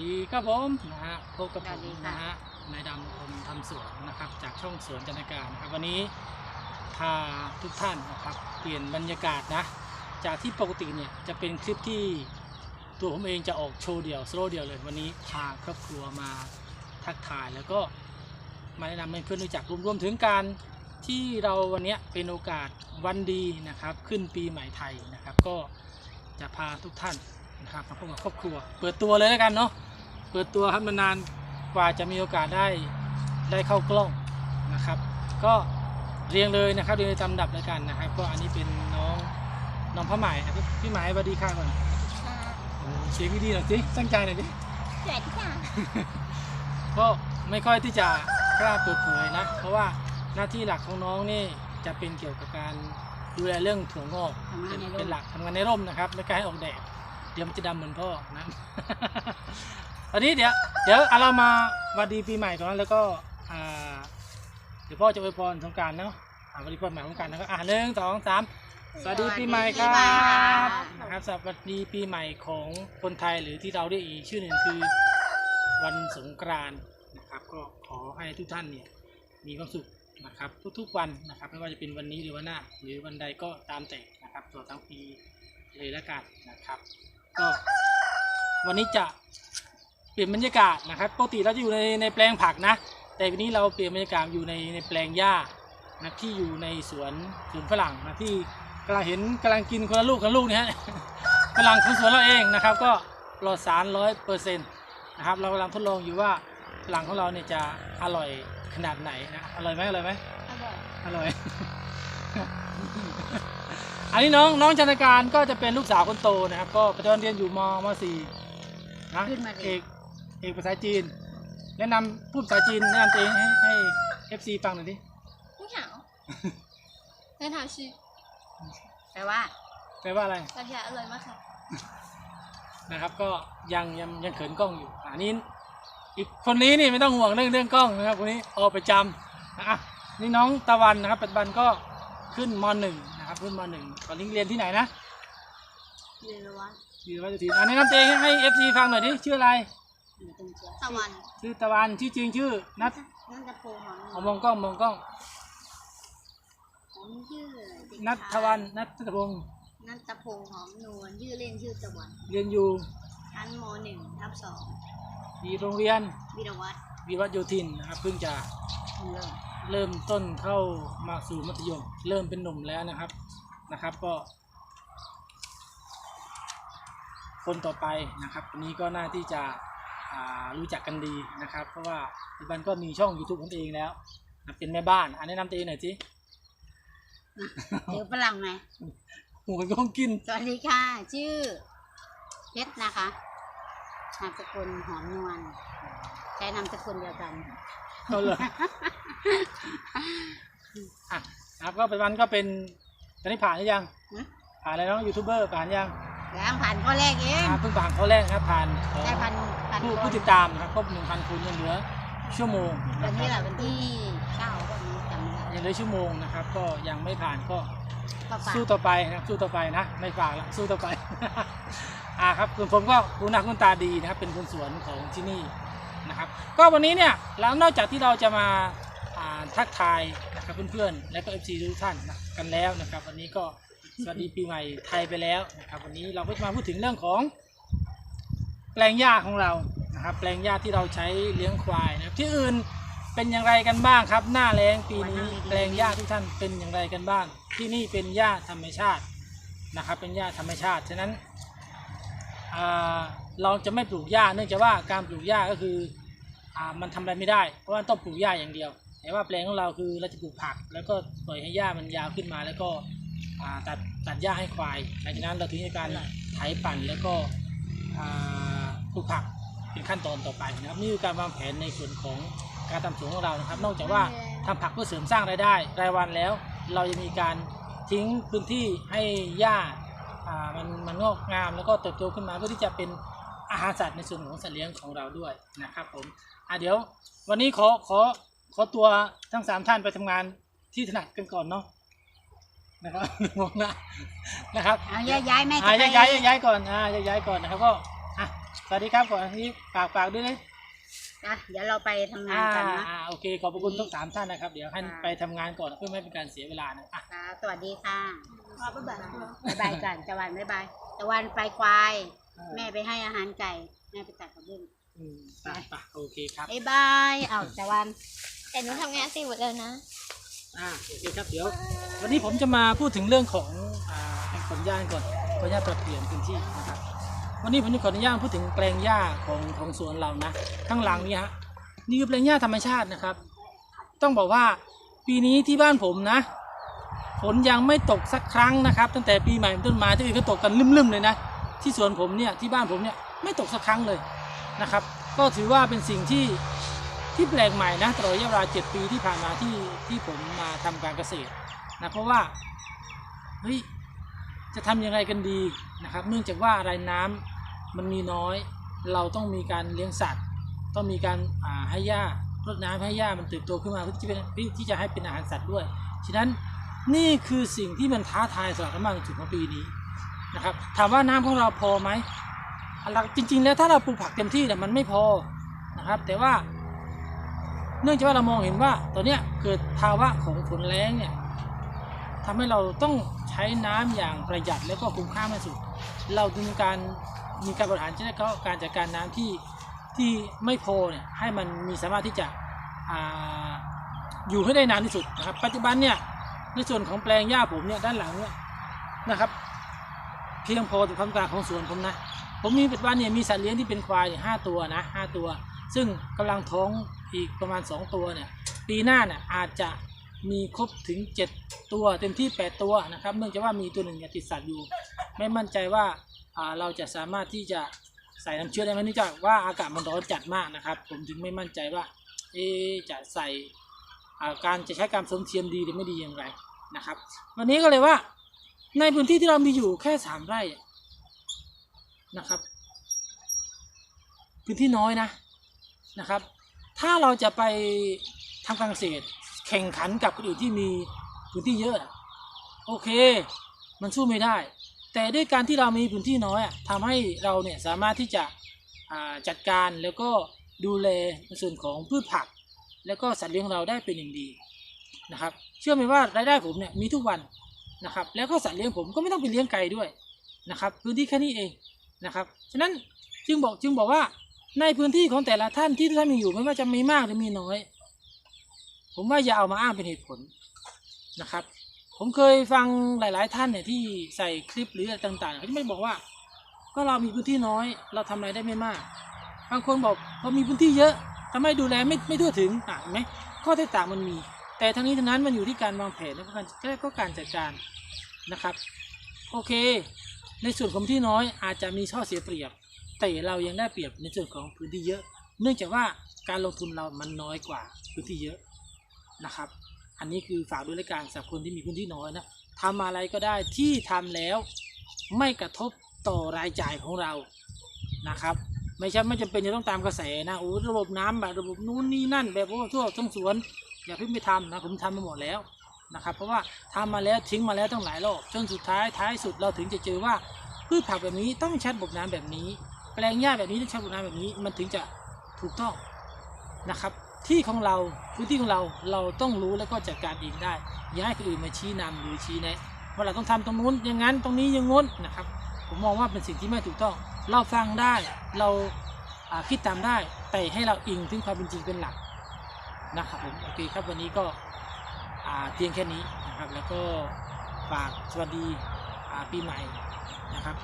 ดีครับผมนะฮะพบกับสผวัมสดีค่ะ นะฮะนายดำคนทำสวนนะครับ จากช่องสวนจันทการนะครับวันนี้พาทุกท่านนะครับ เปลี่ยนบรรยากาศนะ จากที่ปกติเนี่ยจะเป็นคลิปที่ตัวผมเองจะออกโชว์เดี่ยวโซโลเดี่ยวเลยวันนี้พาครอบครัวมาทักทายแล้วก็มาแนะนำให้เพื่อนรู้จักรวมๆถึงการที่เราวันเนี้ยเป็นโอกาสวันดีนะครับ ขึ้นปีใหม่ไทยนะครับ ก็จะพาทุกท่านนะครับมาพบกับครอบครัว เปิดตัวเลยแล้วกันเนาะ เปิดตัวครับมานานกว่าจะมีโอกาสได้ได้เข้ากล้องนะครับ ก็เรียงเลยนะครับเรียงในลำดับแล้วกันนะครับ ก็อันนี้เป็นน้องน้องพระใหม่นะครับพี่หมายสวัสดีค่ะก่อนค่ะโอ้เสียงดีๆหน่อยสิตั้งใจหน่อยสิสวัสดีค่ะก็ไม่ค่อยที่จะกล้าเปิดเผยนะ เพราะว่าหน้าที่หลักของน้องนี่จะเป็นเกี่ยวกับการดูแลเรื่องถั่วงอกทำงานเป็นในร่มเป็นหลักทำงานในร่มนะครับไม่กล้าให้ออกแดดเดี๋ยวมันจะดำเหมือนพ่อนะ ตอนนี้เดี๋ยวเดี๋ยวเอาเรามาวัดดีปีใหม่ก่อนแล้วก็อ่าเดี๋ยวพ่อจะอวยพรสงกรารเนาะอ่าวัดดีปีใหม่สงกรารนะครับอ่าหนึ่งสองสามสวัสดีปีใหม่ครับนะครับสวัสดีปีใหม่ของคนไทยหรือที่เราเรียกอีกชื่อหนึ่งคือวันสงกรานต์นะครับก็ขอให้ทุกท่านเนี่ยมีความสุขนะครับ ทุกๆวันนะครับ ไม่ว่าจะเป็นวันนี้หรือวันหน้า หรือวันใดก็ตามแต่นะครับตลอดทั้งปีเลยละกันนะครับ ก็วันนี้จะ เปลี่ยนบรรยากาศนะครับปกติเราจะอยู่ในในแปลงผักนะ แต่วันนี้เราเปลี่ยนบรรยากาศอยู่ในในแปลงหญ้านะที่อยู่ในสวนสวนฝรั่งนะที่กำลังเห็นกำลังกินคนละลูกคนละลูกเนี่ยฮะฝรั่งของสวนเราเองนะครับ ก็ปลอดสารร้อยเปอร์เซ็นต์นะครับเรากำลังทดลองอยู่ว่าฝรั่งของเราเนี่ยจะอร่อยขนาดไหนนะอร่อยไหมอร่อยไหมอร่อยอร่อย อันนี้น้องน้องจันทการก็จะเป็นลูกสาวคนโตนะครับ ก็ปัจจุบันเรียนอยู่มมสี่นะขึ้นมาเลยเอก เอกภาษาจีน แนะนำพูดภาษาจีนแนะนำตัวเองให้ให้เอฟซีฟังหน่อยดิ 你好，那它是 แปลว่า แปลว่าอะไร 大家อร่อยมากค่ะ นะครับ ก็ยังยังยังเขินกล้องอยู่อันนี้อีกคนนี้นี่ไม่ต้องห่วงเรื่องเรื่องกล้องนะครับคนนี้ออกประจำนะอ่ะนี่น้องตะวันนะครับปัจจุบันก็ขึ้นมหนึ่งนะครับขึ้นมหนึ่งตอนนี้เรียนที่ไหนนะ เรียนรู้ว่า อยู่วัดจุฑินอันนี้น้ำเตงให้เอฟซีฟังหน่อยดิชื่ออะไร อยู่ ตรงเชือกตะวันชื่อตะวันชื่อจริงชื่อนัทนั่นจะโพหอมเอามองกล้องมองกล้องผมชื่อเด็กนัทชายวันนัทพงศ์นัทพงษ์หอมนวลชื่อเล่นชื่อตะวัน เรียนอยู่ชั้นมหนึ่งทับสองที่โรงเรียนวิรวัตรวิวัฒน์โยธินนะครับเพิ่งจะเริ่มเริ่มต้นเข้ามาสู่มัธยม เริ่มเป็นหนุ่มแล้วนะครับนะครับ ก็ คนต่อไปนะครับคนนี้ก็น่าที่จะอ่า รู้จักกันดีนะครับ เพราะว่าปัจจุบันก็มีช่อง YouTube ของตัวเองแล้วนะเป็นแม่บ้านอันแนะนำตัวเองหน่อยสิเดี๋ยวฝรั่งไหมหูมันก็ต้องกิน สวัสดีค่ะ ชื่อเพชรนะคะนามสกุลหอมนวลใช้นามสกุลเดียวกันเอาเลยอะนะครับก็ปัจจุบันก็เป็นตอนนี้ผ่านหรือยังหึผ่านแล้วเนาะยูทูบเบอร์ผ่านยังแล้วผ่านข้อแรกเองอ่าเพิ่งผ่านข้อแรกนะครับผ่านของได้พันพัน ผู้คนผู้ติดตามนะครับครบหนึ่งพันคนยังเหลือชั่วโมงวันะนคนี้แหรัละบวันที่เก้าวันนี้จำไม่ได้ยังเหลือชั่วโมงนะครับ ก็ยังไม่ผ่านก็ ก็ฝากสู้ต่อไปนะครับสู้ต่อไปนะ ไม่ฝากละสู้ต่อไป อ่าครับส่วนผมก็คุณหน้าคุณตาดีนะครับ เป็นคนสวนของที่นี่นะครับ ก็วันนี้เนี่ยแล้วนอกจากที่เราจะมาอ่าทักทายนะครับเพื่อนๆ และก็เอฟซีทุกท่านนะกันแล้วนะครับ วันนี้ก็สวัสดีปีใหม่ไทยไปแล้วนะครับ วันนี้เราก็จะมาพูดถึงเรื่องของแป ลงหญ้าของเรานะครับแปลงหญ้าที่เราใช้เลี้ยงควายนะครับที่อื่นเป็นอย่างไรกันบ้างครับ หน้าแล้งปีนี้แปลงหญ้าทุกท่านเป็นอย่างไรกันบ้าง ที่นี่เป็นหญ้าธรรมชาตินะครับ เป็นหญ้าธรรมชาติฉะนั้นอ่าเราจะไม่ปลูกหญ้าเนื่องจากว่าการปลูกหญ้าก็คืออ่ามันทำอะไรไม่ได้ เพราะว่าต้องปลูกหญ้าอย่างเดียว แต่ว่าแปลงของเราคือเราจะปลูกผัก แล้วก็ปล่อยให้หญ้ามันยาวขึ้นมา แล้วก็อ่าตัดตัดหญ้าให้ควายหลังจากนั้นเราถึงจะการไถปั่นแล้วก็อ่า ปลูกผักเป็นขั้นตอนต่อไปนะครับนี่คือการวางแผนในส่วนของการทำสวนของเรานะครับ นอกจากว่าทำผักเพื่อเสริมสร้างรายได้ รายวันแล้ว เราจะมีการทิ้งพื้นที่ให้หญ้าอ่ามันมันงอกงามแล้วก็เติบโตขึ้นมาเพื่อที่จะเป็นอาหารสัตว์ในส่วนของสัตว์เลี้ยงของเราด้วยนะครับผมอะเดี๋ยว วันนี้ขอขอขอตัวทั้งสามท่านไปทำงานที่ถนัดกันก่อนเนาะนะครับมองหน้านะครับเอาแยกย้ายแม่จะอ่าไปแยกย้ายแยกย้ายก่อนอ่าแยกย้ายก่อนนะครับก็อะ สวัสดีครับก่อนที่ฝากฝากด้วยนะนะเดี๋ยวเราไปทำงานอ่ากันนะอ่าโอเคขอบพระคุณทั้งสามท่านนะครับ เดี๋ยวให้ค่ะไปทำงานก่อนเพื่อไม่ให้เป็นการเสียเวลานะอะค่ะสวัสดีค่ะครับบ๊ายบายบ๊ายบายกันตะวันบ๊ายบายตะวันไปควาย แม่ไปให้อาหารไก่ แม่ไปตัดกระเบื้องอืมไปไปโอเคครับบ๊ายบายเอ้าตะวัน แต่หนูทำงานสี่หมดแล้วนะ อ่าโอเคครับเดี๋ยว วันนี้ผมจะมาพูดถึงเรื่องของอ่าแห่งขนย่างก่อนขออนุญาตปรับเปลี่ยนพื้นที่นะครับ วันนี้ผมจะขออนุญาตพูดถึงแปลงหญ้าของของสวนเรานะข้างหลังนี้ฮะนี่คือแปลงหญ้าธรรมชาตินะครับ ต้องบอกว่าปีนี้ที่บ้านผมนะ ฝนยังไม่ตกสักครั้งนะครับ ตั้งแต่ปีใหม่ต้นมาที่อื่นก็ตกกันลืมๆเลยนะที่สวนผมเนี่ยที่บ้านผมเนี่ยไม่ตกสักครั้งเลยนะครับ ก็ถือว่าเป็นสิ่งที่ที่แปลกใหม่นะตลอดระยะเวลา7ปีที่ผ่านมาที่ที่ผมมาทำการเกษตรนะเพราะว่าเฮ้ยจะทำยังไงกันดีนะครับ เนื่องจากว่าอะไรน้ำ มันมีน้อย เราต้องมีการเลี้ยงสัตว์ ต้องมีการาให้หญ้ารดน้ำให้หญ้ามันเติบโตขึ้นมาเพื่อที่จะเป็นที่จะให้เป็นอาหารสัตว์ด้วย ฉะนั้นนี่คือสิ่งที่มันท้าทายสำหรับเรามากในจุดของปีนี้นะครับ ถามว่าน้ำของเราพอไหมหลักจริง ๆ แล้วถ้าเราปลูกผักเต็มที่เนี่ยมันไม่พอนะครับ แต่ว่า เนื่องจากว่าเรามองเห็นว่าตอนนี้เกิดภาวะของฝนแรงเนี่ยทำให้เราต้องใช้น้ำอย่างประหยัดแล้วก็คุ้มค่ามากที่สุด เราจึงการ มีการบริหารจัดการการจัดการน้ำที่ที่ไม่พอเนี่ยให้มันมีสามารถที่จะอยู่ให้ได้นานที่สุดนะครับ ปัจจุบันเนี่ยในส่วนของแปลงหญ้าผมเนี่ยด้านหลังเนี่ยนะครับ เพียงพอต่อความต้องการของสวนผมนะ ผมมีปัจจุบันเนี่ยมีสัตว์เลี้ยงที่เป็นควายห้าตัวนะห้าตัว ซึ่งกำลังท้องอีกประมาณ 2 ตัวเนี่ยปีหน้าเนี่ยอาจจะมีครบถึง 7 ตัวเต็มที่ 8 ตัวนะครับ เนื่องจากว่ามีตัวหนึ่งเนี่ยติดสัตว์อยู่ ไม่มั่นใจว่า เราจะสามารถที่จะใส่น้ำเชื้อได้ไหมเนื่องจากว่าอากาศมันร้อนจัดมากนะครับ ผมจึงไม่มั่นใจว่าเอจะใส่าการจะใช้การผสมเทียมดีหรือไม่ดีอย่างไรนะครับ วันนี้ก็เลยว่าในพื้นที่ที่เรามีอยู่แค่สามไร่นะครับ พื้นที่น้อยนะนะครับ ถ้าเราจะไปทำการเกษตรแข่งขันกับคนอื่นที่มีพื้นที่เยอะ โอเค มันสู้ไม่ได้ แต่ด้วยการที่เรามีพื้นที่น้อยอะทำให้เราเนี่ยสามารถที่จะจัดการแล้วก็ดูแลในส่วนของพืชผัก แล้วก็สัตว์เลี้ยงเราได้เป็นอย่างดีนะครับเชื่อไหมว่ารายได้ผมเนี่ยมีทุกวันนะครับแล้วก็สัตว์เลี้ยงผมก็ไม่ต้องไปเลี้ยงไก่ด้วยนะครับพื้นที่แค่นี้เองนะครับฉะนั้นจึงบอกจึงบอกว่าในพื้นที่ของแต่ละท่านที่ท่านมีอยู่ไม่ว่าจะมีมากหรือมีน้อย ผมว่าอย่าเอามาอ้างเป็นเหตุผลนะครับ ผมเคยฟังหลาย ๆ ท่านเนี่ยที่ใส่คลิปหรืออะไรต่างๆเขาจะไม่บอกว่า ก็เรามีพื้นที่น้อย เราทำอะไรได้ไม่มาก บางคนบอกเรามีพื้นที่เยอะทำไมดูแลไม่ไม่ทั่วถึงอะเห็นไหมข้อแตกต่างมันมี แต่ทั้งนี้ทั้งนั้นมันอยู่ที่การวางแผนและก็การแก็การจัดการนะครับ โอเค ในส่วนของที่น้อยอาจจะมีข้อเสียเปรียบ แต่เรายังได้เปรียบในส่วนของพื้นที่เยอะ เนื่องจากว่าการลงทุนเรามันน้อยกว่าพื้นที่เยอะนะครับ อันนี้คือฝากด้วยรายการสำหรับคนที่มีพื้นที่น้อยนะทำอะไรก็ได้ที่ทำแล้วไม่กระทบต่อรายจ่ายของเรานะครับ ไม่ใช่ไม่จำเป็นจะต้องตามกระแสนะโอ้ระบบน้ำแบบระบบนู้นนี่นั่น แบบว่าทั่วทั้งสวน อย่าเพิ่งไปทำนะผมทำมาหมดแล้วนะครับ เพราะว่าทำมาแล้วทิ้งมาแล้วตั้งหลายรอบจนสุดท้ายท้ายสุดเราถึงจะเจอว่าพืชผักแบบนี้ต้องใช้ระบบน้ำแบบนี้ แปลงหญ้าแบบนี้ต้องใช้ระบบน้ำแบบนี้มันถึงจะถูกต้องนะครับ ที่ของเราพื้นที่ของเราเราต้องรู้แล้วก็จัดการเองได้ อย่าให้คนอื่นมาชี้นำหรือชี้แนะว่าเราต้องทำตรงนู้นอย่างนั้นตรงนี้อย่างง้นนะครับ ผมมองว่าเป็นสิ่งที่ไม่ถูกต้อง เราฟังได้เราคิดตามได้แต่ให้เราอิงถึงความเป็นจริงเป็นหลักนะครับผมโอเคครับวันนี้ก็เพียงแค่นี้นะครับ แล้วก็ฝากสวัสดีปีใหม่นะครับ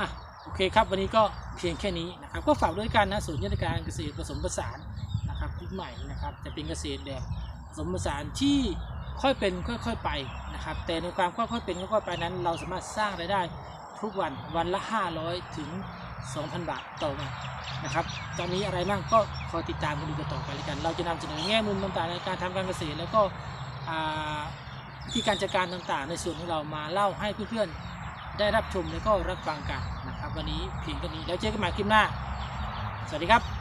อะโอ เคครับ วันนี้ก็เพียงแค่นี้นะครับ ก็ฝากด้วยกันนะศูนย์ยุทธการเกษตรผสมผสานนะครับรุ่นใหม่นะครับจะเป็นเกษตรแบบผสมผสานที่ค่อยเป็นค่อยๆไปนะครับ แต่ในความค่อยๆเป็นค่อยๆไปนั้น เราสามารถสร้างรายได้ทุกวันวันละ 500 ถึง 2,000 บาทต่อวันนะครับจะมีอะไรบ้างก็คอยติดตามกันดูกันต่อไปแล้วกัน เราจะนำเสนอแง่มุมต่างๆในการทำการเกษตรแล้วก็อ่การจัดการต่างๆ ในส่วนของเรามาเล่าให้เพื่อนๆ ได้รับชมและก็รับฟังกันนะครับ วันนี้เพียงเท่านี้แล้วเจอกันใหม่คลิปหน้า สวัสดีครับ